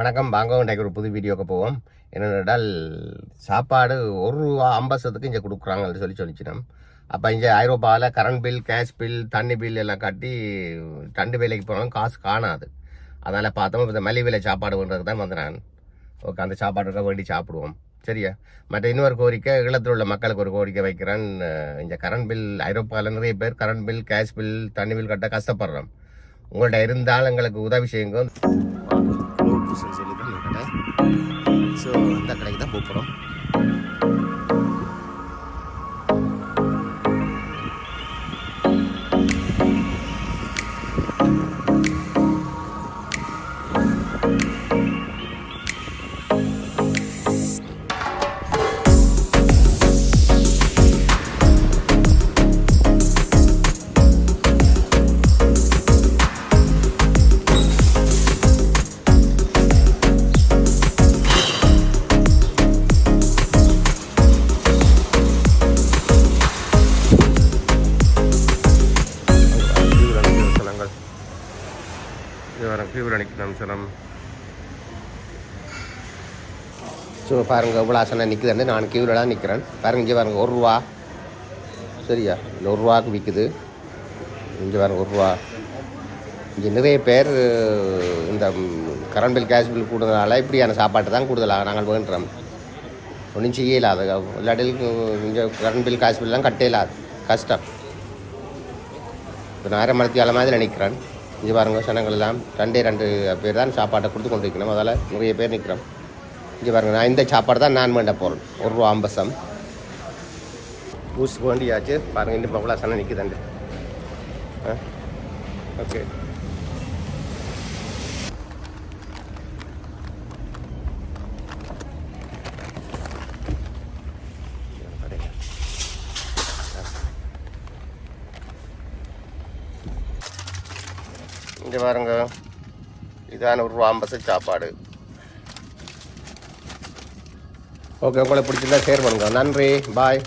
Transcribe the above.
வணக்கம். வாங்க இன்றைக்கு ஒரு புது வீடியோக்கு போவோம். என்னென்றால் சாப்பாடு ஒரு ரூபா ஐம்பசத்துக்கு இங்கே கொடுக்குறாங்கன்னு சொல்லி சொல்லிச்சிடும் அப்போ இங்கே ஐரோப்பாவில் கரண்ட் பில் கேஷ் பில் தண்ணி பில் எல்லாம் கட்டி தண்டு வேலைக்கு போனாலும் காசு காணாது. அதனால் பார்த்தோம் இந்த மல்லி விலை சாப்பாடு பண்ணுறது தான் வந்து நான். ஓகே அந்த சாப்பாடுக்காக வேண்டி சாப்பிடுவோம். சரியா? மற்ற இன்னொரு கோரிக்கை ஈழத்தில் உள்ள மக்களுக்கு ஒரு கோரிக்கை வைக்கிறேன். இங்கே இந்த கரண்ட் பில் ஐரோப்பாவில் நிறைய பேர் கரண்ட் பில் கேஷ் பில் தண்ணி பில் கட்ட கஷ்டப்படுறோம். உங்கள்ட்ட இருந்தால் எங்களுக்கு உதவி செய்யுங்க. ಯೂಸ್ ಅಂತ ಹೇಳಿದ್ರೆ ಸೊ ಅಂತ ಕಡೆಯಿಂದ ಗೋಪುರ கீவரணிக்கு சனம் ஸோ பாருங்க எவ்வளோ ஆசனம் நிற்குதுன்னு நான் கியூவில் தான் நிற்கிறேன் பாருங்க இங்கே பாருங்க ஒரு ரூபா. சரியா? இந்த ஒரு ரூபாக்கு விற்குது இங்கே பாருங்கள் ஒரு ரூபா. இங்கே நிறைய பேர் இந்த கரண்ட் பில் கேஷ் பில் கூடுதலால் இப்படியான சாப்பாட்டை தான் கூடுதலாக நாங்கள் வேண்டுறோம். ஒன்றும் செய்ய இல்லாத இல்லாட்டி இங்கே கரண்ட் பில் கேஸ் பில்லாம் கட்டே இல்லாது கஷ்டம். இப்போ நேரம் மரத்தியால மாதிரி நினைக்கிறேன். இங்கே பாருங்க ஜனங்கள் எல்லாம் ரெண்டே ரெண்டு பேர் தான் சாப்பாட்டை கொடுத்து கொண்டு இருக்கணும் அதால் நிறைய பேர் நிற்கிறோம் இங்கே பாருங்கள் நான் இந்த சாப்பாடு தான் நான் வேண்ட போகிறேன் ஒரு ரூபா அம்பசம். ஊசி வேண்டியாச்சு பாருங்கள் இன்னும் பவளா சனம் நிற்குதுண்டு ஆ? ஓகே. இங்கே பாருங்க. இதான ஒரு ரூபா சாப்பாடு. ஓகே உங்களை பிடிச்சிருந்தா ஷேர் பண்ணுங்க. நன்றி. பாய்